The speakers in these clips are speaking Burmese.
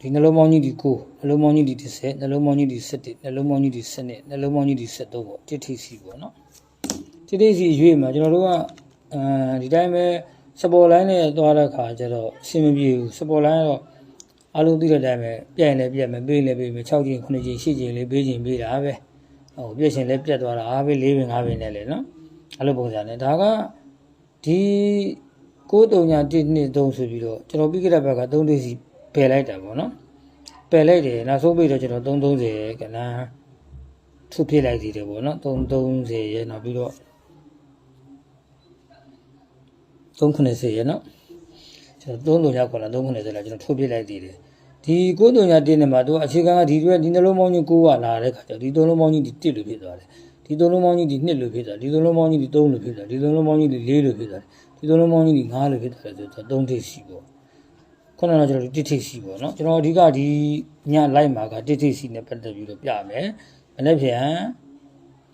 ဒီနှလုံးပေါင်းကြီးဒီ9နှလုံးပေါင်းကြီးဒီ10နှလုံးပေါင်းကြီးဒီ17နှလုံးပေါင်းကြီးဒီ12နှလုံးပေါင်းကြီးဒီ73ပေါ့တစ်ထိစီပေါ့နော်တစ်ထိစီရွေးမှာကျွန်တော်တို့ကအဲဒီတိုင်းပဲစပေါ်လိုင်းနဲ့သွားတဲ့ခါကျတော့အဆင်မပြေဘူးစပေါ်လိုင်းကတော့အလုံးသိတဲ့အတိုင်းပဲပြိုင်လည်းပြက်မယ်ပေးလည်းပေးမယ်6ချိန်9ချိန်10ချိန်လေးပေးချိန်ပေးတာပဲဟိုပြက်ရှင်လည်းပြက်သွားတာအားပေး4ပင်5ပင်နဲ့လေနော်အဲ့လိုပုံစံနဲ့ဒါကဒီ9331နှစ်3ဆိုပြီးတော့ကျွန်တော်ပြီးခဲ့တဲ့ဘက်က3ထိစီ ပယ်လိုက်တာပေါ့နော်ပယ်လိုက်တယ်နောက်ဆုံးပြီးတော့ကျွန်တော်330ကနန်းထုပြလိုက်သေးတယ်ပေါ့နော်330ရဲ့နောက်ပြီးတော့390ရဲ့နော်ကျွန်တော်330ရောက်ခေါ်လာ390လာကျွန်တော်ထုပြလိုက်သေးတယ်ဒီ930တင်းနဲ့မှာသူအခြေခံကဒီတွေဒီနှလုံးပေါင်းကြီး9ကလာတဲ့ခါကျတော့ဒီ3လုံးပေါင်းကြီးဒီ1လို့ဖြစ်သွားတယ်ဒီ3လုံးပေါင်းကြီးဒီ2လို့ဖြစ်သွားဒီ3လုံးပေါင်းကြီးဒီ3လို့ဖြစ်သွားဒီ3လုံးပေါင်းကြီးဒီ4လို့ဖြစ်သွားဒီ3လုံးပေါင်းကြီးဒီ5လို့ဖြစ်သွားတယ်ဆိုတော့3ထိပ်ရှိပေါ့ ခုနကကျွန်တော်တို့တစ်ထိပ်စီပေါ့နော်ကျွန်တော်အဓိကဒီညလိုက်မှာကတစ်ထိပ်စီနဲ့ပတ်သက်ပြီးတော့ပြမယ်မနေ့ပြန်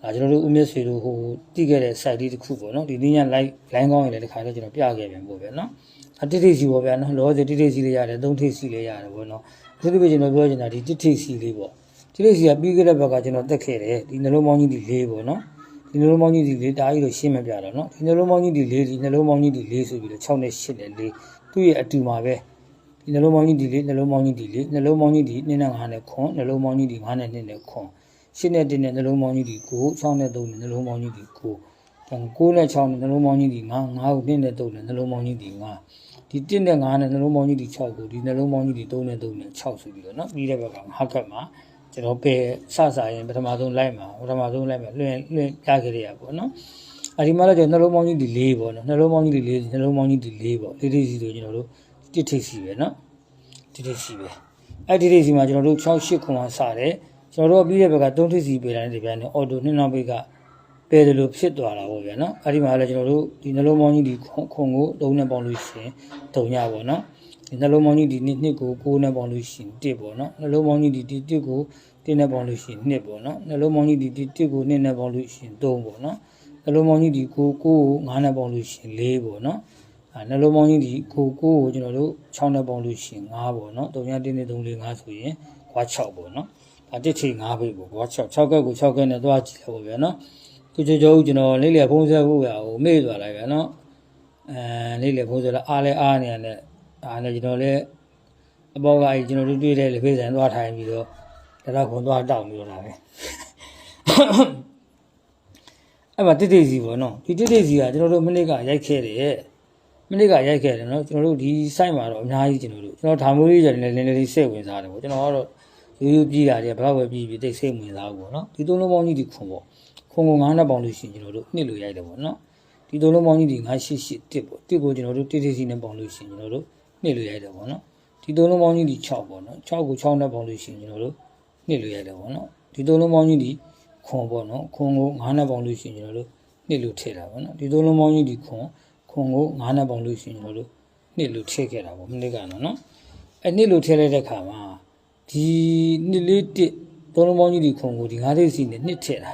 ဒါကျွန်တော်တို့ဦးမြတ်ဆွေတို့ဟိုတည်ခဲ့တဲ့ site လေးတစ်ခုပေါ့နော်ဒီည live line ကောင်းရင်လည်းတစ်ခါလေးကျွန်တော်ပြခဲ့ပြန်ပို့ပဲနော်အတစ်ထိပ်စီပေါ့ဗျာနော်လောဆယ်တစ်ထိပ်စီလေးရတယ်သုံးထိပ်စီလေးရတယ်ပေါ့နော်အထူးသဖြင့်ကျွန်တော်ပြောချင်တာဒီတစ်ထိပ်စီလေးပေါ့တစ်ထိပ်စီကပြီးခဲ့တဲ့ဘက်ကကျွန်တော်တက်ခဲ့တယ်ဒီနှလုံးပေါင်းကြီးဒီလေးပေါ့နော်ဒီနှလုံးပေါင်းကြီးဒီလေးတားကြီးတော့ရှင်းမပြတော့နော်ဒီနှလုံးပေါင်းကြီးဒီလေးဒီနှလုံးပေါင်းကြီးဒီလေးဆိုပြီးတော့6နဲ့8နဲ့4သူ့ရဲ့အတူမှာပဲ ဒီနှလုံးပေါင်းကြီးဒီလေးနှလုံးပေါင်းကြီးဒီလေးနှလုံးပေါင်းကြီးဒီ2နဲ့5နဲ့ခွန်နှလုံးပေါင်းကြီးဒီ5နဲ့2နဲ့ခွန်8နဲ့1နဲ့နှလုံးပေါင်းကြီးဒီ9 6နဲ့3နဲ့နှလုံးပေါင်းကြီးဒီ9ဒါ9နဲ့6နဲ့နှလုံးပေါင်းကြီးဒီ9 9ကို2နဲ့3နဲ့နှလုံးပေါင်းကြီးဒီ9ဒီ1နဲ့5နဲ့နှလုံးပေါင်းကြီးဒီ6ကိုဒီနှလုံးပေါင်းကြီးဒီ3နဲ့3နဲ့6ဆိုပြီးတော့เนาะပြီးတဲ့ဘက်က5ကတ်မှာကျွန်တော်ပဲစစရင်ပထမဆုံးလိုက်မှာပထမဆုံးလိုက်မှာလွှင့်လွှင့်ပြခဲ့ရပါဘောเนาะအဲဒီမှာတော့ကျွန်တော်နှလုံးပေါင်းကြီးဒီ4ပေါ့เนาะနှလုံးပေါင်းကြီးဒီ4နှလုံးပေါင်းကြီးဒီ4ပေါ့လေးလေးစီဆိုကျွန်တော်တို့ တစ်ထိပ်စီပဲเนาะ ဒီထိပ်စီပဲအဲ့ဒီထိပ်စီမှာကျွန်တော်တို့6 8ခွန်ကစတယ်ကျွန်တော်တို့ပြီးတဲ့ဘက်က3ထိပ်စီပေးတိုင်းဒီပြန်နဲ့အော်တိုနှစ်နောက်ဘက်ကပဲတယ်လို့ဖြစ်သွားတာပေါ့ဗျာနော်အဲ့ဒီမှာလည်းကျွန်တော်တို့ဒီနှလုံးပေါင်းကြီးဒီခွန်ခွန်ကို3နဲ့ပေါင်းလို့ရှိရင်3ညပေါ့နော်ဒီနှလုံးပေါင်းကြီးဒီနှစ်နှစ်ကို9နဲ့ပေါင်းလို့ရှိရင်1ပေါ့နော်နှလုံးပေါင်းကြီးဒီဒီ1ကို1နဲ့ပေါင်းလို့ရှိရင်2ပေါ့နော်နှလုံးပေါင်းကြီးဒီဒီ1ကို2နဲ့ပေါင်းလို့ရှိရင်3ပေါ့နော်နှလုံးပေါင်းကြီးဒီ9 9ကို9နဲ့ပေါင်းလို့ရှိရင်4ပေါ့နော် အဲ နှလုံးပေါင်းကြီးဒီကိုကိုကိုကျွန်တော်တို့6နဲ့ပေါင်းလို့ရှိရင်9ပေါ့နော်3ည1နဲ့3 4 5ဆိုရင်ခွာ6ပေါ့နော်ဒါတစ်ထိ5ပဲပေါ့ခွာ6 6ကက်ကို6ကက်နဲ့သွားကြည့်လိုက်ပေါ့ဗျာနော်သူချိုချိုကျွန်တော်လေးလေဖုံးဆက်ဖို့ရဟိုမေ့သွားလိုက်ဗျာနော်အဲလေးလေဖုံးဆက်လာအားလဲအားနေရတဲ့အားနဲ့ကျွန်တော်လည်းအပေါ်ကအဲ့ကျွန်တော်တို့တွေ့တဲ့လေဖေးဆန်သွားထိုင်ပြီးတော့ဒါတော့ခွန်သွားတောက်ပြီးတော့လာပဲအဲ့မှာတိတိစီပေါ့နော်ဒီတိတိစီကကျွန်တော်တို့မနေ့ကရိုက်ခဲ့တယ် မနစ်ကရိုက်ခဲ့တယ်နော်ကျွန်တော်တို့ဒီ site မှာတော့အများကြီးကျွန်တော်တို့ကျွန်တော်ဒါမျိုးလေးကျွန်တော်လည်းနည်းနည်းလေးစိတ်ဝင်စားတယ်ပေါ့ကျွန်တော်ကတော့ရိုးရိုးပြည်တာတွေဘလောက်ပဲပြည်ပြည်တိတ်စိတ်ဝင်စားဘူးပေါ့နော်ဒီသုံးလုံးပေါင်းကြီးဒီခွန်ပေါ့ခွန်ကို9နဲ့ပေါင်းလို့ရှိရင်ကျွန်တော်တို့နှစ်လို့ရိုက်တယ်ပေါ့နော်ဒီသုံးလုံးပေါင်းကြီးဒီ988ပေါ့တစ်ကိုကျွန်တော်တို့တိတိစီနဲ့ပေါင်းလို့ရှိရင်ကျွန်တော်တို့နှစ်လို့ရိုက်တယ်ပေါ့နော်ဒီသုံးလုံးပေါင်းကြီးဒီ6ပေါ့နော်6ကို6နဲ့ပေါင်းလို့ရှိရင်ကျွန်တော်တို့နှစ်လို့ရိုက်တယ်ပေါ့နော်ဒီသုံးလုံးပေါင်းကြီးဒီခွန်ပေါ့နော်ခွန်ကို9နဲ့ပေါင်းလို့ရှိရင်ကျွန်တော်တို့နှစ်လို့ထည့်တာပေါ့နော်ဒီသုံးလုံးပေါင်းကြီးဒီခွန် ခွန်ကို9နဲ့ပေါင်းလို့ရှိရင်ကျွန်တော်တို့နှစ်လို့ထည့်ခဲ့တာပေါ့မနစ်ကတော့နော်အဲနှစ်လို့ထည့်လိုက်တဲ့ခါမှာဒီနှစ်လေးတစ်သုံးလုံးပေါင်းကြီးဒီခွန်ကိုဒီ9သိစီနဲ့နှစ်ထည့်တာ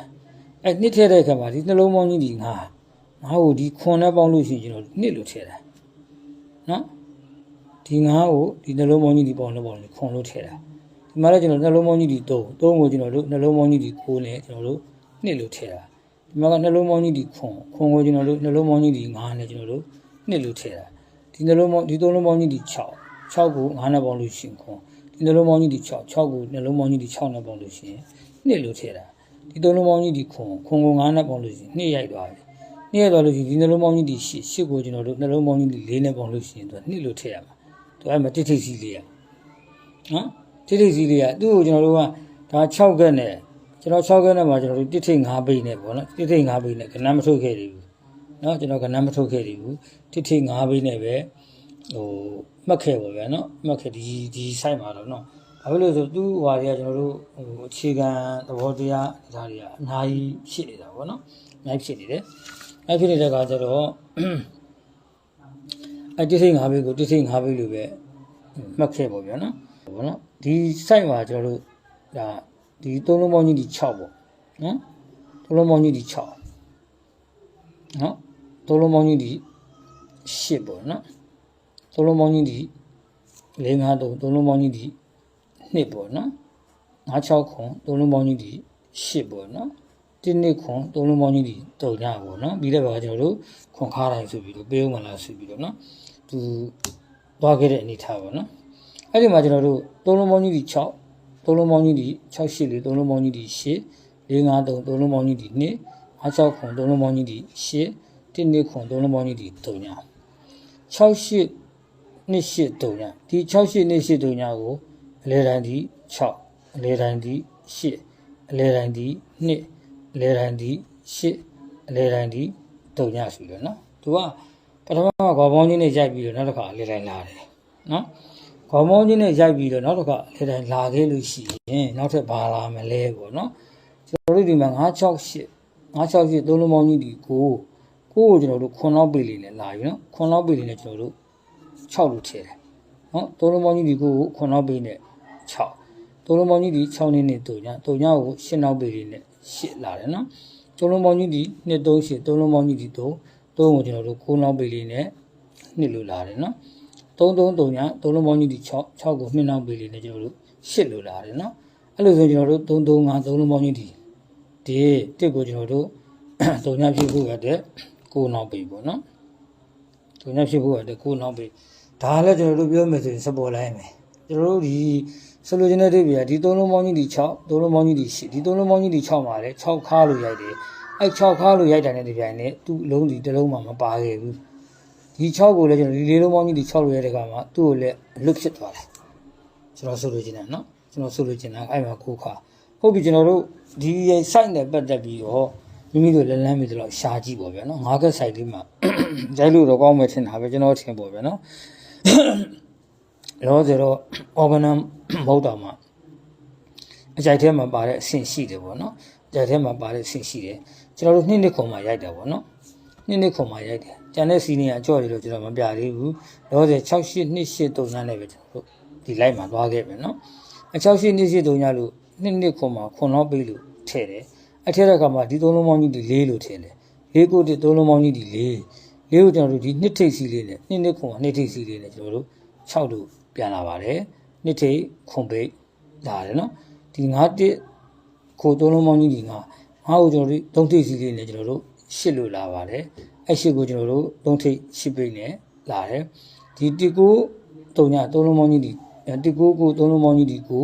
အဲနှစ်ထည့်တဲ့ခါမှာဒီနှလုံးပေါင်းကြီးဒီ9 9ကိုဒီခွန်နဲ့ပေါင်းလို့ရှိရင်ကျွန်တော်တို့နှစ်လို့ထည့်တာနော်ဒီ9ကိုဒီနှလုံးပေါင်းကြီးဒီပေါင်းလို့ပေါင်းလို့ခွန်လို့ထည့်တာဒီမှာလည်းကျွန်တော်နှလုံးပေါင်းကြီးဒီ3 3ကိုကျွန်တော်တို့နှလုံးပေါင်းကြီးဒီ9နဲ့ကျွန်တော်တို့နှစ်လို့ထည့်တာ ဒီမှာကနှလုံးပေါင်းကြီးဒီခွန်ခွန်ကိုကျွန်တော်တို့နှလုံးပေါင်းကြီးဒီ9နဲ့ကျွန်တော်တို့နှစ်လို့ထည့်တာဒီနှလုံးပေါင်းဒီသုံးလုံးပေါင်းကြီးဒီ6 6ကို9နဲ့ပေါင်းလို့ရှိရင်ခွန်ဒီနှလုံးပေါင်းကြီးဒီ6 6ကိုနှလုံးပေါင်းကြီးဒီ6နဲ့ပေါင်းလို့ရှိရင်နှစ်လို့ထည့်တာဒီသုံးလုံးပေါင်းကြီးဒီခွန်ခွန်ကို9နဲ့ပေါင်းလို့ရှိရင်နှစ်ရိုက်သွားပြီနှစ်ရိုက်သွားလို့ရှိရင်ဒီနှလုံးပေါင်းကြီးဒီ8 8ကိုကျွန်တော်တို့နှလုံးပေါင်းကြီးဒီ4နဲ့ပေါင်းလို့ရှိရင်သူကနှစ်လို့ထည့်ရမှာသူအဲ့မှာတိထိတ်စီလေးရနော်တိထိတ်စီလေးရသူ့ကိုကျွန်တော်တို့ကဒါ6ကက်နဲ့ ကျွန်တော်6ခန်းနဲ့မှာကျွန်တော်တို့တစ်ထိတ်5ပိတ်နဲ့ပေါ့နော်တစ်ထိတ်5ပိတ်နဲ့ကဏ္ဍမထုတ်ခဲ့သေးဘူးเนาะကျွန်တော်ကဏ္ဍမထုတ်ခဲ့သေးဘူးတစ်ထိတ်5ပိတ်နဲ့ပဲဟိုမှတ်ခဲ့ပါဗျာเนาะမှတ်ခဲ့ဒီဒီ site မှာတော့เนาะဘာဖြစ်လို့လဲဆိုသူ့ဟွာတွေကကျွန်တော်တို့ဟိုအခြေခံသဘောတရားဒါတွေကအများကြီးဖြစ်နေတာပေါ့နော်အများကြီးဖြစ်နေတယ်အဲဖြစ်နေတဲ့အခါကျတော့အဲတစ်ထိတ်5ပိတ်ကိုတစ်ထိတ်5ပိတ်လို့ပဲမှတ်ခဲ့ပါဗျာเนาะဘောနော်ဒီ site မှာကျွန်တော်တို့ဒါ ဒီသုံးလုံးပေါင်းကြီးဒီ6ပေါ့နော်သုံးလုံးပေါင်းကြီးဒီ6နော်သုံးလုံးပေါင်းကြီးဒီ8ပေါ့နော်သုံးလုံးပေါင်းကြီးဒီ4 5 3သုံးလုံးပေါင်းကြီးဒီ2ပေါ့နော်96ခွန်သုံးလုံးပေါင်းကြီးဒီ8ပေါ့နော်တင်းနှစ်ခွန်သုံးလုံးပေါင်းကြီးဒီတုံညပေါ့နော်ပြီးတဲ့ဘက်ကကျွန်တော်တို့ခွန်ခါတိုင်းဆိုပြီးတော့ပေးဦးမလားဆိုပြီးတော့နော်သူသွားခဲ့တဲ့အနေထားပေါ့နော်အဲ့ဒီမှာကျွန်တော်တို့သုံးလုံးပေါင်းကြီးဒီ6 သုံးလုံးပေါင်းကြီးဒီ6 8လေးသုံးလုံးပေါင်းကြီးဒီ8 4 5 3သုံးလုံးပေါင်းကြီးဒီ2 56ခွန်သုံးလုံးပေါင်းကြီးဒီ8တင်းနှစ်ခွန်သုံးလုံးပေါင်းကြီးဒီတုံည68နှစ်8တုံညဒီ68နှစ်8တုံညကိုအလဲတိုင်းဒီ6အလဲတိုင်းဒီ8အလဲတိုင်းဒီ2အလဲတိုင်းဒီ8အလဲတိုင်းဒီတုံညဆိုတယ်နော်သူကပထမကခေါ်ပေါင်းကြီးနဲ့ရိုက်ပြီးတော့နောက်တစ်ခါအလဲတိုင်းလာတယ်နော် ခေါ်ပေါင်းကြီးနဲ့ရိုက်ပြီးတော့နောက်တစ်ခါအလဲတိုင်းလာခဲ့လို့ရှိရင်နောက်ထပ်ဘာလာမလဲပေါ့နော်ကျွန်တော်တို့ဒီမှာ968 968သုံးလုံးပေါင်းကြီးဒီကိုကိုကိုကျွန်တော်တို့ခွန်လောက်ပေလေးနဲ့လာပြီနော်ခွန်လောက်ပေလေးနဲ့ကျွန်တော်တို့6လို့ထည့်တယ်နော်သုံးလုံးပေါင်းကြီးဒီကိုကိုခွန်လောက်ပေနဲ့6သုံးလုံးပေါင်းကြီးဒီ6နဲ့နဲ့တုံညတုံညကိုရှင်းနောက်ပေလေးနဲ့8လာတယ်နော်သုံးလုံးပေါင်းကြီးဒီ2 3 8သုံးလုံးပေါင်းကြီးဒီ3 3ကိုကျွန်တော်တို့9နောက်ပေလေးနဲ့2လို့လာတယ်နော် 3 3တုံညသုံးလုံးပေါင်းကြီးဒီ6 6ကို2နောက်ပေလေးနဲ့ကျွန်တော်တို့8လို့လာတယ်နော်အဲ့လိုဆိုကျွန်တော်တို့3 3 5သုံးလုံးပေါင်းကြီးဒီဒီတစ်ကိုကျွန်တော်တို့တုံညဖြစ်ဖို့ရတဲ့ကိုနောက်ပေပေါ့နော်တုံညဖြစ်ဖို့ရတဲ့ကိုနောက်ပေဒါလည်းကျွန်တော်တို့ပြောမယ်ဆိုရင်စပေါ်လိုက်မယ်ကျွန်တော်တို့ဒီဆိုလိုချင်တဲ့ဒိဗီကဒီသုံးလုံးပေါင်းကြီးဒီ6သုံးလုံးပေါင်းကြီးဒီ8ဒီသုံးလုံးပေါင်းကြီးဒီ6မှာလေ6ခါလို့ရိုက်တယ်အဲ့6ခါလို့ရိုက်တယ်တဲ့ဒီပြိုင်နဲ့သူ့အလုံးဒီတစ်လုံးမှမပါခဲ့ဘူး ဒီ6ကိုလည်းကျွန်တော်ဒီလေးလုံးပေါင်းကြီးဒီ6လို့ရိုက်တဲ့ကမှာသူ့ကိုလည်းလွတ်ဖြစ်သွားတယ်ကျွန်တော်ဆိုလိုချင်တယ်နော်ကျွန်တော်ဆိုလိုချင်တာအဲ့မှာကိုခါဟုတ်ပြီကျွန်တော်တို့ဒီ site နဲ့ပတ်သက်ပြီးတော့မိမိတို့လက်လန်းမိတော့ရှားကြည့်ပေါ့ဗျာနော်ငါးကက် site လေးမှာရိုက်လို့တော့ကောင်းမယ်ထင်တာပဲကျွန်တော်ထင်ပေါ့ဗျာနော်လောဆိုတော့ organum မဟုတ်တော့မှအကြိုက်ထဲမှာပါတဲ့အဆင့်ရှိတယ်ပေါ့နော်အကြိုက်ထဲမှာပါတဲ့အဆင့်ရှိတယ်ကျွန်တော်တို့နှစ်နှစ်ခုမှရိုက်တယ်ပေါ့နော်နှစ်နှစ်ခုမှရိုက်တယ် ကျန်တဲ့စီနီကအကြော့တွေတော့ကျွန်တော်မပြသေးဘူးလောဆို68နှစ်8တုံညာနဲ့ပဲကျွန်တော်တို့ဒီ live မှာသွားခဲ့ပြီနော်အ68နှစ်8တုံညာလို့နှစ်နှစ်ခုမှခွန်တော့ပေးလို့ထည့်တယ်အထက်တဲ့ကမှာဒီသုံးလုံးပေါင်းကြီးဒီ၄လို့ထည့်တယ်၄ကိုဒီသုံးလုံးပေါင်းကြီးဒီ၄လေးကိုကျွန်တော်တို့ဒီနှစ်ထိပ်စီလေးနဲ့နှစ်နှစ်ခွန်ကနှစ်ထိပ်စီလေးနဲ့ကျွန်တော်တို့6လို့ပြန်လာပါတယ်နှစ်ထိပ်ခွန်ပိတ်လာတယ်နော်ဒီ9တစ်ခိုသုံးလုံးပေါင်းကြီးဒီ9ငါ့ကိုကျွန်တော်တို့သုံးထိပ်စီလေးနဲ့ကျွန်တော်တို့ 8လို့လာပါတယ်အဲ့8ကိုကျွန်တော်တို့သုံးထိပ်8ပိတ်နဲ့လာတယ်ဒီ1ကိုတုံညသုံးလုံးပေါင်းကြီးဒီ1ကိုကိုသုံးလုံးပေါင်းကြီးဒီကို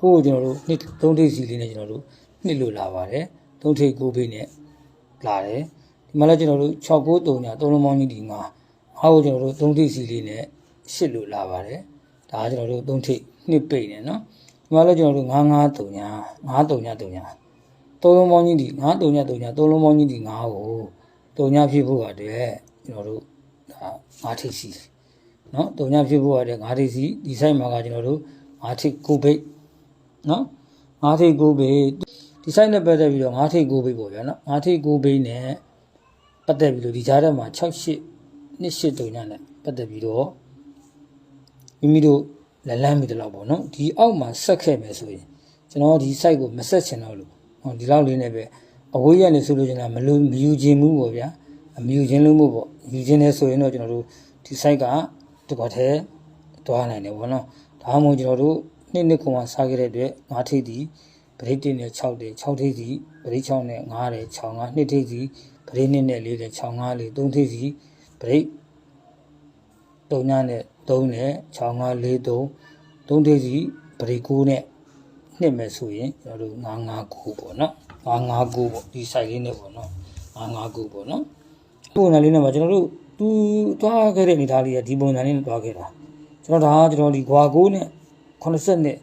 ကိုကိုကျွန်တော်တို့နှစ်သုံးထိပ်စီလေးနဲ့ကျွန်တော်တို့နှစ်လို့လာပါတယ်သုံးထိပ်ကိုပိတ်နဲ့လာတယ်ဒီမှာလည်းကျွန်တော်တို့6ကိုတုံညသုံးလုံးပေါင်းကြီးဒီ9ငါ့ကိုကျွန်တော်တို့သုံးထိပ်စီလေးနဲ့8လို့လာပါတယ်ဒါကကျွန်တော်တို့သုံးထိပ်နှစ်ပိတ်နေနော်ဒီမှာလည်းကျွန်တော်တို့9 9တုံည9တုံညတုံည သုံးလုံးပေါင်းကြီးဒီ9တုံညတုံညသုံးလုံးပေါင်းကြီးဒီ9ကိုတုံညဖြစ်ဖို့ကတည်းကကျွန်တော်တို့ဒါ9ထိပ်စီနော်တုံညဖြစ်ဖို့ကတည်းက9ထိပ်စီဒီ site မှာကကျွန်တော်တို့9ထိပ်ကိုပိတ်နော်9ထိပ်ကိုပိတ်ဒီ site နဲ့ပတ်သက်ပြီးတော့9ထိပ်ကိုပိတ်ပေါ့ဗျာနော်9ထိပ်ကိုပိတ်နဲ့ပတ်သက်ပြီးတော့ဒီကြားထဲမှာ68နှစ်8တုံညနဲ့ပတ်သက်ပြီးတော့မိမိတို့လလန်းမိတယ်လို့ပေါ့နော်ဒီအောက်မှာဆက်ခဲ့မယ်ဆိုရင်ကျွန်တော်ဒီ site ကိုမဆက်ချင်တော့လို့ဟော ဒီလောက်လေးနဲ့ပဲအဝေးရနေဆိုလို့ကျွန်တော်မလို့မယူခြင်းမှုပေါ့ဗျာအမယူခြင်းလို့မို့ပေါ့ယူခြင်းလဲဆိုရင်တော့ကျွန်တော်တို့ဒီ site ကဒီဘက်ထဲသွားနိုင်တယ်ပေါ့နော်ဒါမှမဟုတ်ကျွန်တော်တို့နှစ်နှစ်ခုမှစားခဲ့တဲ့အတွက်ငါးထိပ်ဒီပရိတ်1နဲ့6တဲ့6ထိပ်ဒီပရိတ်6နဲ့9တဲ့6 9နှစ်ထိပ်ဒီပရိတ်2နဲ့4တဲ့6 5လေး3ထိပ်ဒီပရိတ်3ညနဲ့3နဲ့6 5 4 3 3ထိပ်စီပရိကိုးနဲ့ နှစ်မယ်ဆိုရင်ကျွန်တော်တို့9 9 9ပေါ့နော်9 9 9ပေါ့ဒီ site လေးနဲ့ပေါ့နော်9 9 9ပေါ့နော်ပုံစံလေးနဲ့မှာကျွန်တော်တို့သူသွားခဲ့တဲ့အနေသားလေးကဒီပုံစံလေးနဲ့သွားခဲ့တာကျွန်တော်ဒါကကျွန်တော်ဒီဂွာကိုနဲ့80နဲ့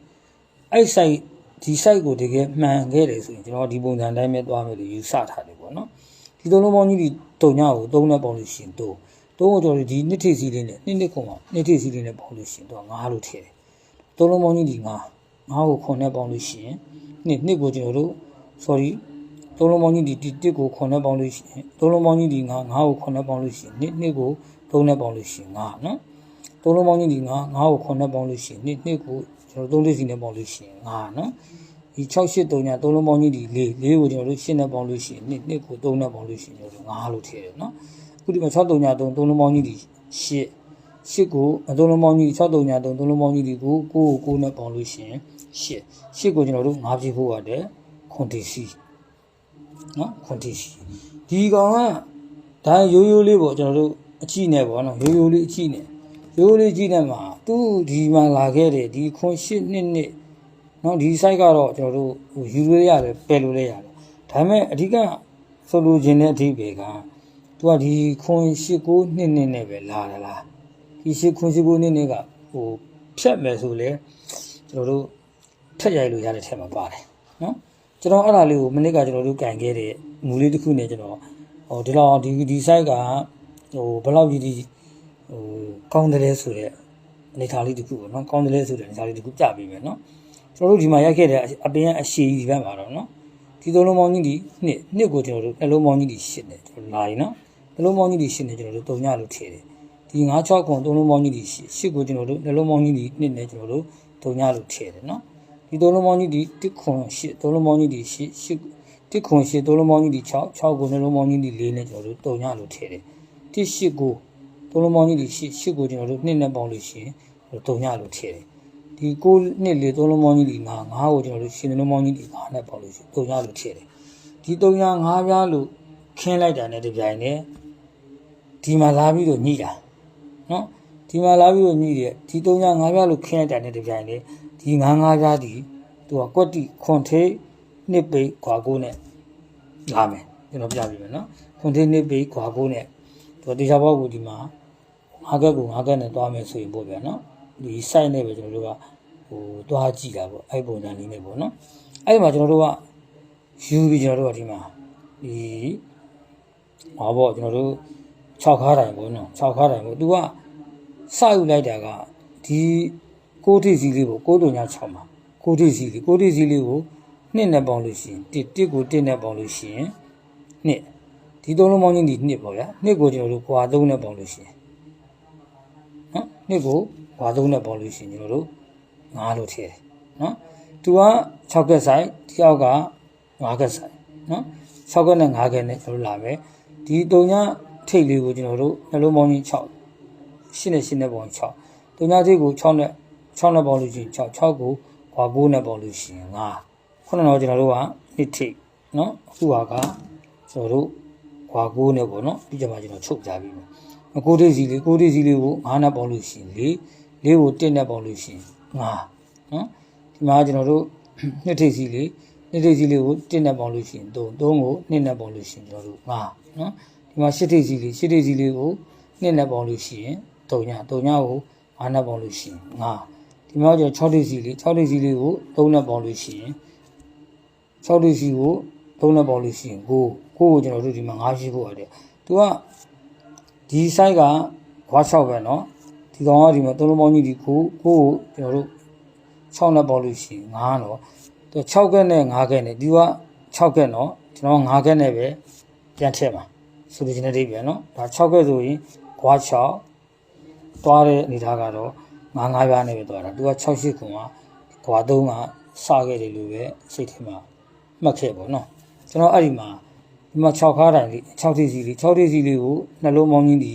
အဲ့ site ဒီ site ကိုတကယ်မှန်ခဲ့တယ်ဆိုရင်ကျွန်တော်ဒီပုံစံတိုင်းပဲသွားမယ်လို့ယူဆထားတယ်ပေါ့နော်ဒီသုံးလုံးပေါင်းကြီးဒီတုံညကိုသုံးနဲ့ပေါင်းလို့ရှိရင်တော့သုံးကိုကျွန်တော်ဒီနှစ်ထိပ်စီးလေးနဲ့နှစ်နှစ်ခုမှနှစ်ထိပ်စီးလေးနဲ့ပေါင်းလို့ရှိရင်တော့9လို့ထည့်တယ်သုံးလုံးပေါင်းကြီးဒီ9 9ကိုခွန်နဲ့ပေါင်းလို့ရှိရင်နှစ်နှစ်ကိုကျွန်တော်တို့ sorry သုံးလုံးပေါင်းကြီးဒီတစ်ကိုခွန်နဲ့ပေါင်းလို့ရှိရင်သုံးလုံးပေါင်းကြီးဒီ9 9ကိုခွန်နဲ့ပေါင်းလို့ရှိရင်နှစ်နှစ်ကိုသုံးနဲ့ပေါင်းလို့ရှိရင်9နော်သုံးလုံးပေါင်းကြီးဒီ9 9ကိုခွန်နဲ့ပေါင်းလို့ရှိရင်နှစ်နှစ်ကိုကျွန်တော်သုံးလေးစီနဲ့ပေါင်းလို့ရှိရင်9နော်ဒီ68 3ညသုံးလုံးပေါင်းကြီးဒီ4 4ကိုကျွန်တော်တို့8နဲ့ပေါင်းလို့ရှိရင်နှစ်နှစ်ကို3နဲ့ပေါင်းလို့ရှိရင်ကျွန်တော်တို့9လို့ထည့်တယ်နော်အခုဒီမှာ6 3ည3သုံးလုံးပေါင်းကြီးဒီ8 8ကိုသုံးလုံးပေါင်းကြီး6 3ည3သုံးလုံးပေါင်းကြီးဒီကို9ကို9နဲ့ပေါင်းလို့ရှိရင် ရှစ်ရှစ်ကိုကျွန်တော်တို့ငါးပြည့်ဖို့ရတယ်ခွန်တီစီနော်ခွန်တီစီဒီကောင်ကဒါရိုးရိုးလေးပေါ့ကျွန်တော်တို့အကြည့်နဲ့ပေါ့နော်ရိုးရိုးလေးအကြည့်နဲ့ရိုးရိုးလေးကြည့်နေမှာသူ့ဒီမှာလာခဲ့တယ်ဒီခွန်ရှစ်နှစ်နှစ်နော်ဒီ site ကတော့ကျွန်တော်တို့ဟိုယူလို့ရတယ်ပယ်လို့လည်းရတယ်ဒါပေမဲ့အဓိကဆိုလိုချင်တဲ့အဓိပ္ပာယ်ကသူကဒီခွန်ရှစ်ကိုနှစ်နှစ်နဲ့ပဲလာတယ်လားဒီရှစ်ခွန်ရှစ်ကိုနှစ်နှစ်ကဟိုဖြတ်မယ်ဆိုလေကျွန်တော်တို့ ထက်ရိုက်လို့ရတဲ့ထက်မှာပါတယ်နော်ကျွန်တော်အဲ့ဒါလေးကိုမနစ်ကကျွန်တော်တို့ကန်ခဲ့တဲ့မူလေးတစ်ခုနဲ့ကျွန်တော်ဟိုဒီလောက်ဒီဒီ site ကဟိုဘယ်လောက်ကြီးဒီဟိုကောင်းတယ်လဲဆိုတဲ့အနေထားလေးတစ်ခုပေါ့နော်ကောင်းတယ်လဲဆိုတဲ့အနေထားလေးတစ်ခုကြပြီးမယ်နော်ကျွန်တော်တို့ဒီမှာရိုက်ခဲ့တဲ့အပင်အရှည်ကြီးဒီဘက်မှာတော့နော်ဒီသုံးလုံးပေါင်းကြီးဒီနှစ်နှစ်ကိုကျွန်တော်တို့နှလုံးပေါင်းကြီးဒီရှစ်နေကျွန်တော်လာရင်နော်နှလုံးပေါင်းကြီးဒီရှစ်နေကျွန်တော်တို့တုံညလို့ထည့်တယ်ဒီ9 6ခွန်သုံးလုံးပေါင်းကြီးဒီရှစ်ရှစ်ကိုကျွန်တော်တို့နှလုံးပေါင်းကြီးဒီနှစ်နဲ့ကျွန်တော်တို့တုံညလို့ထည့်တယ်နော် ဒီသုံးလုံးပေါင်းကြီးဒီတစ်ခွန်ရှစ်သုံးလုံးပေါင်းကြီးဒီရှစ်ရှစ်တစ်ခွန်ရှစ်သုံးလုံးပေါင်းကြီးဒီ6 6ကိုနှလုံးပေါင်းကြီးဒီ4နဲ့ကျွန်တော်တို့တုံညလို့ထည့်တယ်တစ်ရှစ်ကိုသုံးလုံးပေါင်းကြီးဒီရှစ်ရှစ်ကိုကျွန်တော်တို့2နဲ့ပေါင်းလို့ရှိရင်တုံညလို့ထည့်တယ်ဒီကိုနှစ်လေသုံးလုံးပေါင်းကြီးဒီ9 9ကိုကျွန်တော်တို့ရှင်နှလုံးပေါင်းကြီးဒီ9နဲ့ပေါင်းလို့ရှိရင်တုံညလို့ထည့်တယ်ဒီတုံည9ပြားလို့ခင်းလိုက်တာနဲ့တပြိုင်နက်ဒီမှာလာပြီးတော့ညှိတာနော်ဒီမှာလာပြီးတော့ညှိတယ်ဒီတုံည9ပြားလို့ခင်းလိုက်တာနဲ့တပြိုင်နက် ဒီငါးငါးပြားဒီသူကကွက်တိခွန်ထေးနှစ်ပိတ်ခွာကိုနဲ့လာမယ်ကျွန်တော်ပြပြမယ်နော်ခွန်ထေးနှစ်ပိတ်ခွာကိုနဲ့သူကတရားဘောက်ကိုဒီမှာငါးကက်ကိုငါးကက်နဲ့တွားမယ်ဆိုရင်ပေါ့ဗျာနော်ဒီ site နဲ့ပဲကျွန်တော်တို့ကဟိုတွားကြည့်တာပေါ့အဲ့ပုံစံလေးနဲ့ပေါ့နော်အဲ့ဒီမှာကျွန်တော်တို့ကယူပြီးကျွန်တော်တို့ကဒီမှာဒီဟောပေါ့ကျွန်တော်တို့6ခါတိုင်ပေါ့နော်6ခါတိုင်ပေါ့သူကစယူလိုက်တာကဒီ ကိုတိစီလေးကိုကိုတုံညာ6မှာကိုတိစီလေးကိုတိစီလေးကိုနှစ်နဲ့ပေါင်းလို့ရှိရင်တစ်တစ်ကိုတစ်နဲ့ပေါင်းလို့ရှိရင်နှစ်ဒီသုံးလုံးပေါင်းချင်းဒီနှစ်ပေါ့ဗျာနှစ်ကိုကျွန်တော်တို့ကွာသုံးနဲ့ပေါင်းလို့ရှိရင်နော်နှစ်ကိုကွာသုံးနဲ့ပေါင်းလို့ရှိရင်ကျွန်တော်တို့9လို့ထည့်တယ်နော်သူက6ကက်ဆိုင်ဒီအောက်က9ကက်ဆိုင်နော်6ကက်နဲ့9ကက်နဲ့ကျွန်တော်လာမယ်ဒီတုံညာထိတ်လေးကိုကျွန်တော်တို့နှလုံးပေါင်းချင်း6 8နဲ့8နဲ့ပေါင်း6တုံညာထိတ်ကို6နဲ့ 6နဲ့ပေါင်းလို့ရှိရင်6 6ကိုခွာ9နဲ့ပေါင်းလို့ရှိရင်9ခုနကတော့ကျွန်တော်တို့ကနှစ်ထိတ်เนาะအခုဟာကကျွန်တော်တို့ခွာ9နဲ့ပေါ့เนาะပြီးကြမှာကျွန်တော်ချုပ်ကြပြီမယ်ကိုတိစီလေးကိုတိစီလေးကို9နဲ့ပေါင်းလို့ရှိရင်4 4ကို1နဲ့ပေါင်းလို့ရှိရင်9เนาะဒီမှာကျွန်တော်တို့နှစ်ထိတ်စီလေးနှစ်ထိတ်စီလေးကို1နဲ့ပေါင်းလို့ရှိရင်3 3ကို2နဲ့ပေါင်းလို့ရှိရင်ကျွန်တော်တို့9เนาะဒီမှာ8ထိတ်စီလေး8ထိတ်စီလေးကို2နဲ့ပေါင်းလို့ရှိရင်3ည3ညကို9နဲ့ပေါင်းလို့ရှိရင်9 ဒီမှာကျ6ဒိစီလေး6ဒိစီလေးကို3နဲ့ပေါင်းလို့ရှိရင်6ဒိစီကို3နဲ့ပေါင်းလို့ရှိရင်9 9ကိုကျွန်တော်တို့ဒီမှာ9ရှိဖို့ရတယ်သူကဒီ site ကခွာ6ပဲเนาะဒီကောင်ကဒီမှာ3လုံးပေါင်းကြီးဒီ9 9ကိုကျွန်တော်တို့6နဲ့ပေါင်းလို့ရှိရင်9เนาะသူ6ကက်နဲ့9ကက်နဲ့ဒီက6ကက်เนาะကျွန်တော်9ကက်နဲ့ပဲပြန်ထည့်ပါဆိုလိုချင်တဲ့ဒိတ်ပြန်เนาะဒါ6ကက်ဆိုရင်ခွာ6သွားတဲ့အနေထားကတော့ ငါးငါးပြားနဲ့ပဲသွားတာသူက68ခုမှာခွာ3ကစခဲ့တယ်လို့ပဲစိတ်ထဲမှာမှတ်ခဲ့ပေါ့နော်ကျွန်တော်အဲ့ဒီမှာဒီမှာ6ခါတိုင်လေး6ထိစီလေး6ထိစီလေးကိုနှလုံးပေါင်းကြီးဒီ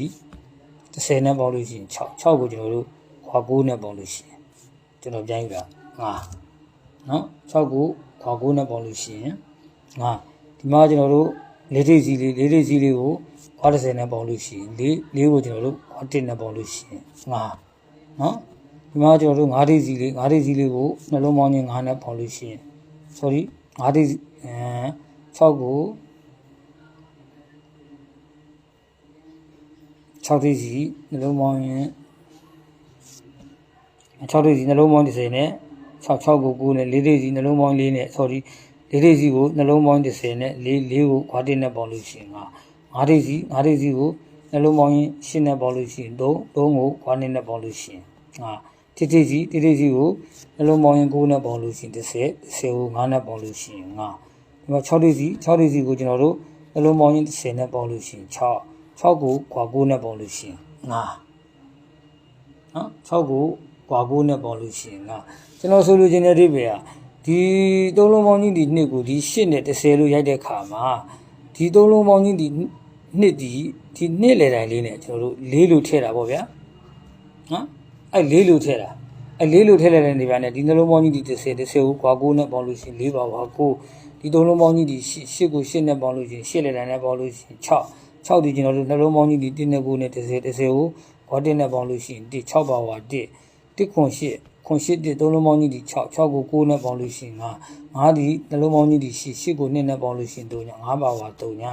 30နဲ့ပေါင်းလို့ရှိရင်6 6ကိုကျွန်တော်တို့ခွာ9နဲ့ပေါင်းလို့ရှိရင်ကျွန်တော်ပြန်ယူတာ9နော်6ကိုခွာ9နဲ့ပေါင်းလို့ရှိရင်9ဒီမှာကျွန်တော်တို့လေးထိစီလေးလေးထိစီလေးကိုခွာ30နဲ့ပေါင်းလို့ရှိရင်လေးလေးကိုကျွန်တော်တို့ခွာ1နဲ့ပေါင်းလို့ရှိရင်9 နော်ဒီမှာကျွန်တော်တို့9ဒိစီလေး9ဒိစီလေးကိုနှလုံးပေါင်းချင်း9နဲ့ပေါင်းလို့ရှိရင် sorry 9ဒိအဲ6ကို6ဒိစီနှလုံးပေါင်းရင်6ဒိစီနှလုံးပေါင်း30နဲ့6 6ကို9နဲ့4ဒိစီနှလုံးပေါင်း4နဲ့ sorry 4ဒိစီကိုနှလုံးပေါင်း30နဲ့4 4ကိုခွာ1နဲ့ပေါင်းလို့ရှိရင်9 9ဒိစီ9ဒိစီကို နှလုံးပေါင်းရင်8နဲ့ပေါင်းလို့ရှိရင်3 3ကိုခွာ1နဲ့ပေါင်းလို့ရှိရင်အာတိတိစီတိတိစီကိုနှလုံးပေါင်းရင်9နဲ့ပေါင်းလို့ရှိရင်30 30ကို9နဲ့ပေါင်းလို့ရှိရင်9ဒီမှာ6တိစီ6တိစီကိုကျွန်တော်တို့နှလုံးပေါင်းရင်30နဲ့ပေါင်းလို့ရှိရင်6 6ကိုခွာ9နဲ့ပေါင်းလို့ရှိရင်9နော်6ကိုခွာ9နဲ့ပေါင်းလို့ရှိရင်9ကျွန်တော်ဆိုလိုချင်တဲ့အိဗေကဒီသုံးလုံးပေါင်းကြီးဒီနှစ်ကိုဒီ8နဲ့30လို့ရိုက်တဲ့ခါမှာဒီသုံးလုံးပေါင်းကြီးဒီ နှစ်ဒီဒီနှစ်လေတိုင်းလေးနဲ့ကျွန်တော်တို့လေးလို့ထည့်တာပေါ့ဗျာနော်အဲ့လေးလို့ထည့်တာအဲလေးလို့ထည့်လိုက်တဲ့နေရာနဲ့ဒီနှလုံးပေါင်းကြီးဒီ30 30ကိုကွာ9နဲ့ပေါင်းလို့ရှိရင်4ပါပါ9ဒီသုံးလုံးပေါင်းကြီးဒီ8ကို8နဲ့ပေါင်းလို့ရှိရင်8လက်တန်းနဲ့ပေါင်းလို့ရှိရင်6 6ဒီကျွန်တော်တို့နှလုံးပေါင်းကြီးဒီ1နဲ့9နဲ့30 30ကိုကွာ1နဲ့ပေါင်းလို့ရှိရင်1 6ပါပါ1 1ခွန်8ခွန်8တစ်သုံးလုံးပေါင်းကြီးဒီ6 6ကို9နဲ့ပေါင်းလို့ရှိရင်9 9ဒီနှလုံးပေါင်းကြီးဒီ8 8ကို2နဲ့ပေါင်းလို့ရှိရင်3ည9ပါပါ3ည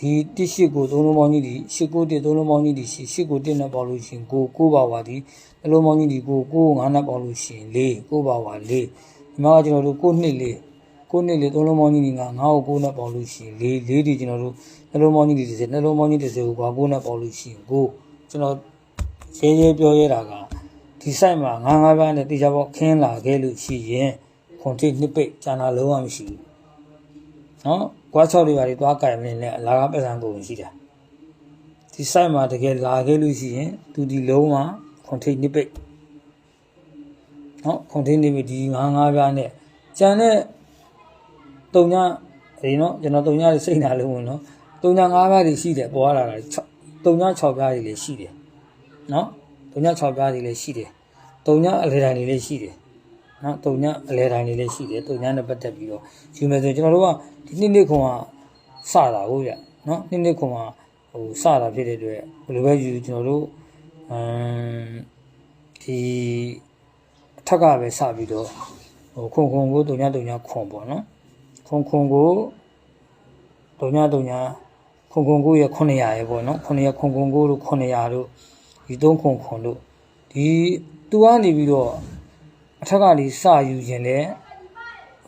ဒီ1 8ကိုသုံးလုံးပေါင်းကြီးဒီ8ကို1သုံးလုံးပေါင်းကြီးဒီ8 8ကို1နဲ့ပေါင်းလို့ရှိရင်9 9ပါပါဒီနှလုံးပေါင်းကြီးဒီ9 9 9နဲ့ပေါင်းလို့ရှိရင်4 9ပါပါ4ဒီမှာကကျွန်တော်တို့9နှစ်4ကိုနှစ်လေသုံးလုံးပေါင်းကြီးဒီငါငါ့ကိုကိုနဲ့ပေါင်းလို့ရှိရင်လေးလေးဒီကျွန်တော်တို့နှလုံးပေါင်းကြီးဒီ30နှလုံးပေါင်းကြီး30ကိုကွာကိုနဲ့ပေါင်းလို့ရှိရင်ကိုကျွန်တော်ရေးရေးပြောရတာကဒီ site မှာငါးငါးပါးနဲ့တေချာပေါက်ခင်းလာခဲ့လို့ရှိရင်ခွန်ထိနှစ်ပိတ်ကျန်တာလုံးဝမရှိဘူး နော်ကွာ6တွေပါတွေသွားကြိုင်မနေနဲ့အလားကပတ်စံကုန်ရှိတာဒီ site မှာတကယ်လာခဲ့လို့ရှိရင်သူဒီလုံးဝခွန်ထိနှစ်ပိတ်နော်ခွန်ထိနှစ်ပိတ်ဒီငါးငါးပါးနဲ့ကျန်တဲ့တုံညဒီနော်ကျွန်တော်တုံညလေးစိတ်နာလို့ဝင်နော်တုံည၅ပြားတွေရှိတယ်ပေါ်လာတာ6တုံည6ပြားတွေလည်းရှိတယ်နော်တုံည6ပြားတွေလည်းရှိတယ်တုံညအလဲတိုင်းတွေလည်းရှိတယ်နော်တုံညအလဲတိုင်းတွေလည်းရှိတယ်တုံညနဲ့ပတ်သက်ပြီးတော့ယူမယ်ဆိုရင်ကျွန်တော်တို့ကဒီ နှစ်နှစ်ခွန်ကစတာဟုတ်ဗျနော်နှစ်နှစ်ခွန်ကဟိုစတာဖြစ်တဲ့အတွက်ဘယ်လိုပဲယူကျွန်တော်တို့အမ်ဒီအထက်ကပဲစပြီးတော့ဟိုခွန်ခွန်ကိုတုံညတုံညခွန်ပေါ့နော်ခွန်ခွန်ကိုဒုညဒုညခွန်ခွန်ကိုရ900ရေပေါ့နော်900ခွန်ခွန်ကိုတို့900တို့ဒီ3ခွန်ခွန်တို့ဒီသူကနေပြီးတော့အထက်ကနေစယူခြင်းလဲ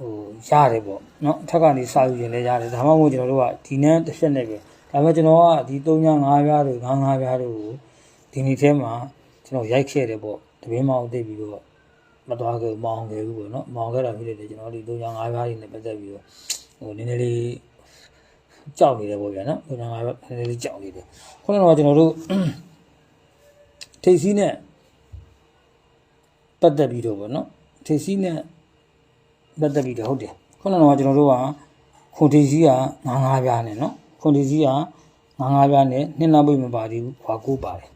ဟိုရတယ်ပေါ့နော်အထက်ကနေစယူခြင်းလဲရတယ်ဒါမှမဟုတ်ကျွန်တော်တို့ကဒီနန်းတစ်ချက်နဲ့ပဲဒါပေမဲ့ကျွန်တော်ကဒီ3ည5ပြားတို့5 5ပြားတို့ကိုဒီနေ့ထဲမှာကျွန်တော်ရိုက်ခဲ့တယ်ပေါ့တပင်းမအောင်သိပြီးတော့မတော်ခဲ့မအောင်ခဲ့ဘူးပေါ့နော်မအောင်ခဲ့တာဖြစ်တယ်ကျွန်တော်ဒီ3ည5ပြားတွေနဲ့ပတ်သက်ပြီးတော့ဟိုနည်းနည်းလေးကြောက်နေတယ်ပေါ့ဗျာနော်ဟိုငါကနည်းနည်းလေးကြောက်နေတယ်ခုနကတော့ကျွန်တော်တို့ထိတ်စီးနဲ့ပတ်သက်ပြီးတော့ပေါ့နော်ထိတ်စီးနဲ့ ပတ်သက်ပြီးတော့ဟုတ်တယ်ခုနကတော့ကျွန်တော်တို့ကခွန်ထိတ်စီးကငါးငါးပြားနဲ့နော်ခွန်ထိတ်စီးကငါးငါးပြားနဲ့နှစ်နောက်ပိတ်မပါသေးဘူးခွာကိုပါတယ်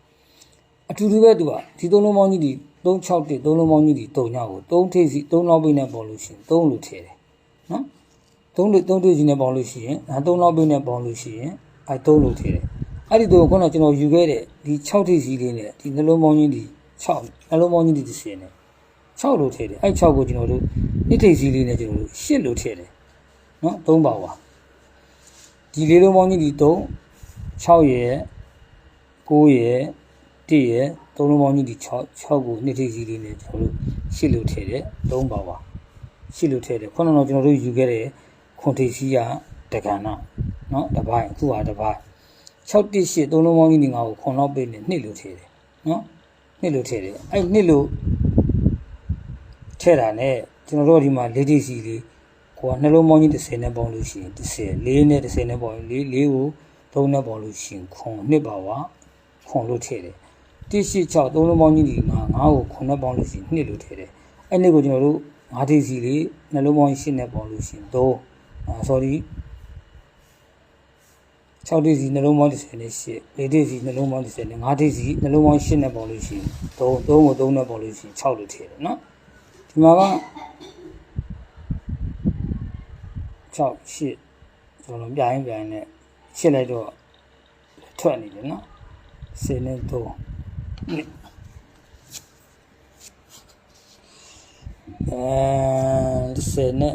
အတူတူပဲသူကဒီသုံးလုံးပေါင်းကြီးဒီ361သုံးလုံးပေါင်းကြီးဒီ3ညကို3ထိတ်စီ3နောက်ပိတ်နဲ့ပေါ်လို့ရှိရင်3လို့ထည့်တယ်နော်သုံးတွေ့သုံးတွေ့စီနဲ့ပေါင်းလို့ရှိရင်အဲသုံးလောက်ပိနဲ့ပေါင်းလို့ရှိရင်အဲသုံးလို့ထည့်တယ်အဲ့ဒီတော့ခုနကကျွန်တော်ယူခဲ့တဲ့ဒီ6ထိပ်စီလေးနဲ့ဒီနှလုံးပေါင်းကြီးဒီ6နှလုံးပေါင်းကြီးဒီတစ်စင်းနဲ့ 6လို့ထည့်တယ်အဲ့6ကိုကျွန်တော်တို့နှစ်ထိပ်စည်းလေးနဲ့ကျွန်တော်တို့8လို့ထည့်တယ်နော်3ပါပါဒီလေးလုံးပေါင်းကြီးဒီ3 6ရဲ့9ရဲ့1ရဲ့3လုံးပေါင်းကြီးဒီ6 6ကိုနှစ်ထိပ်စည်းလေးနဲ့ကျွန်တော်တို့8လို့ထည့်တယ်3ပါပါ8လို့ထည့်တယ်ခုနကကျွန်တော်တို့ယူခဲ့တဲ့ခွန်ထိပ်စည်းရတက္ကနာနော်တပိုင်းသူ့ဟာတပိုင်း6 1 8 3လုံးပေါင်းကြီးဒီငါ့ကိုခွန်လောက်ပေးနေ2လို့ထည့်တယ်နော်2လို့ထည့်တယ်အဲ့2လို့ ထည့်တာ ਨੇ ကျွန်တော်တို့ဒီမှာလေးတိစီလေးကိုကနှလုံးပေါင်းကြီး30နဲ့ပေါင်းလို့ရှိရင်30လေးနဲ့30နဲ့ပေါင်းလေးလေးကို3နဲ့ပေါင်းလို့ရှိရင်ခွန်နှစ်ပါဝါခွန်လို့ထည့်တယ်186သုံးလုံးပေါင်းကြီးဒီငါငါ့ကိုခွန်နဲ့ပေါင်းလို့ရှိရင်နှစ်လို့ထည့်တယ်အဲ့နှစ်ကိုကျွန်တော်တို့ငါးတိစီလေးနှလုံးပေါင်း8နဲ့ပေါင်းလို့ရှိရင်3အာ sorry 6ဒိစီနှလုံးပေါင်း30နဲ့8 4ဒိစီနှလုံးပေါင်း30နဲ့5ဒိစီနှလုံးပေါင်း8နဲ့ပေါင်းလို့ရှိရင်3 3ကို3နဲ့ပေါင်းလို့ရှိရင်6လို့ထည့်တယ်နော် ဒီမှာက6 8ကျွန်တော်ပြိုင်ပြိုင်နဲ့ရှစ်လိုက်တော့ထွက်နေတယ်နော်10နဲ့3အဲ10နဲ့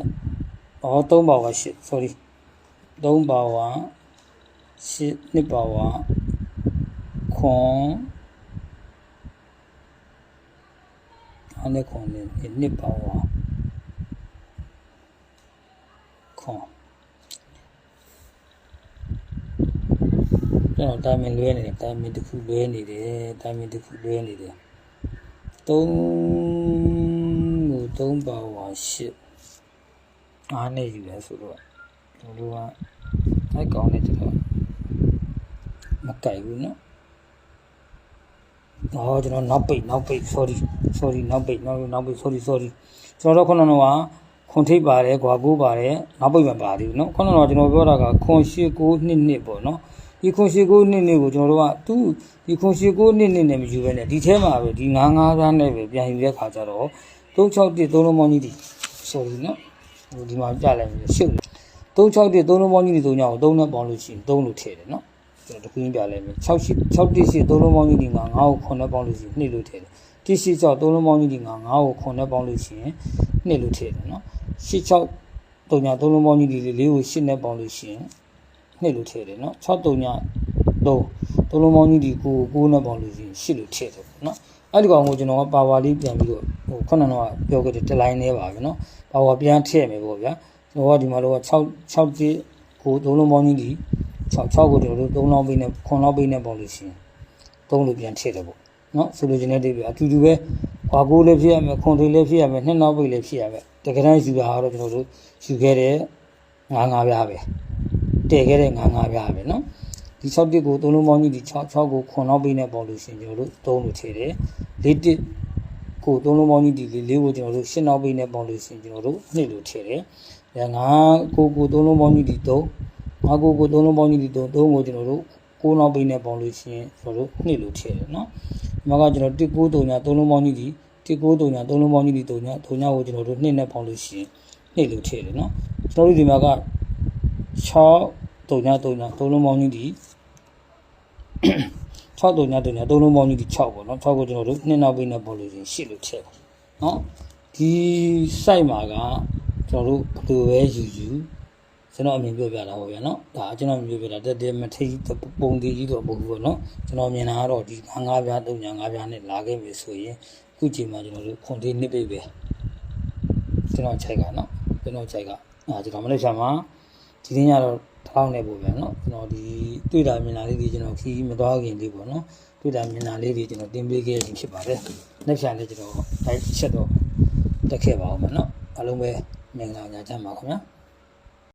အော်3ပါဝါ8 sorry 3ပါဝါ8 2ပါဝါ9 ane konin inni pawa kon ကျွန်တော် timing လွဲနေတယ် timing တစ်ခုလွဲနေတယ် timing တစ်ခုလွဲနေတယ်3ကို3ပါဝါ8အားနဲ့ယူလဲဆိုတော့တို့ကအဲ့ကောင်းနေတယ်တော့မကြိုက်ဘူးเนาะ အော်ကျွန်တော်နောက်ပိတ်နောက်ပိတ် sorry sorry နောက်ပိတ်နောက်နောက်ပိတ် sorry sorry ကျွန်တော်တို့ခုနကခွန်ထိပ်ပါတယ်၊ကွာကိုပါတယ်နောက်ပိတ်မပါသေးဘူးနော်။ခုနကကျွန်တော်ပြောတာကခွန်၈၉နှစ်နှစ်ပေါ့နော်။ဒဒီခွန်ရှိကိုနှစ်နှစ်ကိုကျွန်တော်တို့ကသူ့ဒီခွန်ရှိကိုနှစ်နှစ်နဲ့မယူဘဲနဲ့ဒီထဲမှာပဲဒီ9 9သားနဲ့ပဲပြန်ယူတဲ့ခါကျတော့361သုံးလုံးပေါင်းကြီးဒီ sorry နော်ဟိုဒီမှာပြလိုက်ပြီရှုပ်361သုံးလုံးပေါင်းကြီးဒီသုံးညောင်းကို3နဲ့ပေါင်းလို့ရှိရင်3လို့ထည့်တယ်နော် ကျွန်တော်တခုင်းပြလိုက်မယ်6 6 6သုံးလုံးပေါင်းကြီးဒီ9 9ကို9နဲ့ပေါင်းလို့ရှိရင်2လို့ထည့်တယ်တိရှိ6သုံးလုံးပေါင်းကြီးဒီ9 9ကို9နဲ့ပေါင်းလို့ရှိရင်2လို့ထည့်တယ်နော်6 6သုံးညသုံးလုံးပေါင်းကြီးဒီ4ကို8နဲ့ပေါင်းလို့ရှိရင်2လို့ထည့်တယ်နော်6သုံးည3သုံးလုံးပေါင်းကြီးဒီ9ကို9နဲ့ပေါင်းလို့ရှိရင်8လို့ထည့်တယ်ပေါ့နော်အဲ့ဒီကောင်ကိုကျွန်တော်ကပါဝါလေးပြန်ပြီးတော့ဟိုခုနကတော့ပြောခဲ့တဲ့တစ်လိုင်းလေးပါပဲနော်ပါဝါပြန်ထည့်မယ်ပေါ့ဗျာကျွန်တော်ကဒီမှာတော့6 6တိကိုသုံးလုံးပေါင်းကြီးဒီ 6 6ကိုကျွန်တော်တို့3လောက်ပိနဲ့9လောက်ပိနဲ့ပေါင်းလို့ရှိရင်3လို့ပြန်ထည့်တယ်ပေါ့နော်ဆိုလိုချင်တဲ့ဒီပြအတူတူပဲခွာကိုလည်းဖြစ်ရမယ်ခွန်တွေလည်းဖြစ်ရမယ်နှစ်နောက်ပိလည်းဖြစ်ရမယ်တကယ်တမ်းယူတာကတော့ကျွန်တော်တို့ယူခဲ့တဲ့ငါးငါးပြားပဲတည်ခဲ့တဲ့ငါးငါးပြားပဲနော်ဒီ6တစ်ကိုသုံးလုံးပေါင်းကြီးဒီ6 6ကိုခွန်နောက်ပိနဲ့ပေါလို့ရှင်ကျွန်တော်တို့3လို့ထည့်တယ်၄တစ်ကိုသုံးလုံးပေါင်းကြီးဒီ၄ကိုကျွန်တော်တို့8နောက်ပိနဲ့ပေါလို့ရှင်ကျွန်တော်တို့2လို့ထည့်တယ်ဒါ9ကိုကိုသုံးလုံးပေါင်းကြီးဒီ3 9ကိုကိုသုံးလုံးပေါင်းကြီးဒီ3 3ကိုကျွန်တော်တို့9နောက်ပိနဲ့ပေါလို့ရှင်ကျွန်တော်တို့2လို့ထည့်တယ်နော်ဒီမှာကကျွန်တော်1 9 3ညာသုံးလုံးပေါင်းကြီးဒီ1 9 3ညာသုံးလုံးပေါင်းကြီးဒီ3ညာ3ညာကိုကျွန်တော်တို့2နဲ့ပေါလို့ရှင်2လို့ထည့်တယ်နော်ကျွန်တော်တို့ဒီမှာက6 3ညာ3ညာသုံးလုံးပေါင်းကြီးဒီ6တုံညာတုံညာသုံးလုံးပေါင်းကြီးဒီ6ပေါ့နော်6ကိုကျွန်တော်တို့နှစ်နောက်ပိနဲ့ပေါ်လို့ရှင်8လို့ထည့်ပါနော်ဒီ site မှာကကျွန်တော်တို့ဘယ်လိုပဲယူယူ ကျွန်တော်အမြင်ပြောပြတာပေါ့ဗျာနော်ဒါကျွန်တော်မြင်ပြောပြတာတက်တက်မထိပုံတည်ကြီးတော့မဟုတ်ဘူးပေါ့နော်ကျွန်တော်မြင်တာကတော့ဒီငါးငါးပြားတုံညာငါးပြားနဲ့လာခဲ့ပြီဆိုရင်ခုချိန်မှာကျွန်တော်တို့ခွန်သေးနှစ်ပိပဲကျွန်တော်ချိန်ကနော်ကျွန်တော်ချိန်ကအာကျွန်တော်မနေ့ကမှဒီနေ့ညတော့ထောင်းနေပို့ဗျာနော်ကျွန်တော်ဒီတွေ့တာမြင်တာလေးတွေကျွန်တော်ခီးမသွားခင်လေးပေါ့နော်တွေ့တာမြင်တာလေးတွေကျွန်တော်တင်ပေးခဲ့ရင်ဖြစ်ပါတယ်နေ့ဖြန်လေးကျွန်တော်တိုက်ချက်တော့တက်ခဲ့ပါအောင်မနော်အားလုံးပဲမင်္ဂလာညချမ်းပါခင်ဗျာ